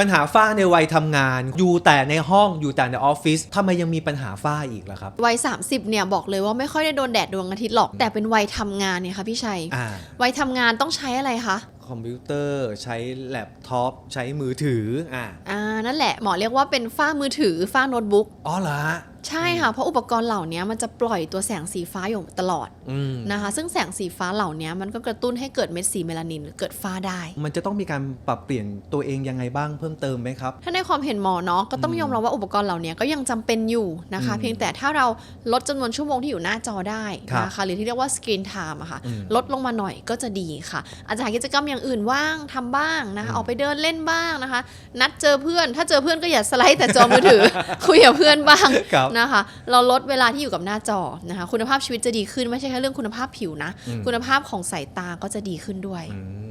ปัญหาฝ้าในวัยทำงาน อยู่แต่ในห้องอยู่แต่ในออฟฟิศทำไมยังมีปัญหาฝ้าอีกล่ะครับ วัย 30 เนี่ยบอกเลยว่าไม่ค่อยได้โดนแดดดวงอาทิตย์หรอก แต่เป็นวัยทำงานเนี่ยค่ะพี่ชัย อ่า วัยทำงานต้องใช้อะไรคะ คอมพิวเตอร์ใช้แล็ปท็อปใช้มือถืออ่าอ่า นั่นแหละหมอเรียกว่าเป็นฝ้ามือถือฝ้าโน้ตบุ๊ก อ๋อเหรอฮะใช่ค่ะ เพราะอุปกรณ์เหล่านี้มันจะปล่อยตัวแสงสีฟ้าอยู่ตลอดอืมนะคะ ซึ่งแสงสีฟ้าเหล่านี้มันก็กระตุ้นให้เกิดเม็ดสีเมลานินหรือเกิดฝ้าได้ มันจะต้องมีการปรับเปลี่ยนตัวเองยังไงบ้างเพิ่มเติมไหมครับ ถ้าในความเห็นหมอเนาะก็ต้องยอมรับว่าอุปกรณ์เหล่านี้ก็ยังจำเป็นอยู่นะคะอืมเพียงแต่ถ้าเราลดจำนวนชั่วโมงที่อยู่หน้าจอได้ครับนะคะหรือที่เรียกว่าสกรีนไทม์อะค่ะอืมลดลงมาหน่อยก็จะดีค่ะ อาจจะหากิจกรรมอย่างอื่นว่างทำบ้างนะคะอืมออกไปเดินเล่นบ้างนะคะ นัดเจอเพื่อน ถ้าเจอเพื่อนก็อย่าสไลด์แต่จอมือถือคุยกับเพื่อนบ้างครับนะคะ เราลดเวลาที่อยู่กับหน้าจอนะคะ คุณภาพชีวิตจะดีขึ้นไม่ใช่แค่เรื่องคุณภาพผิวนะอืมคุณภาพของสายตาก็จะดีขึ้นด้วยอืม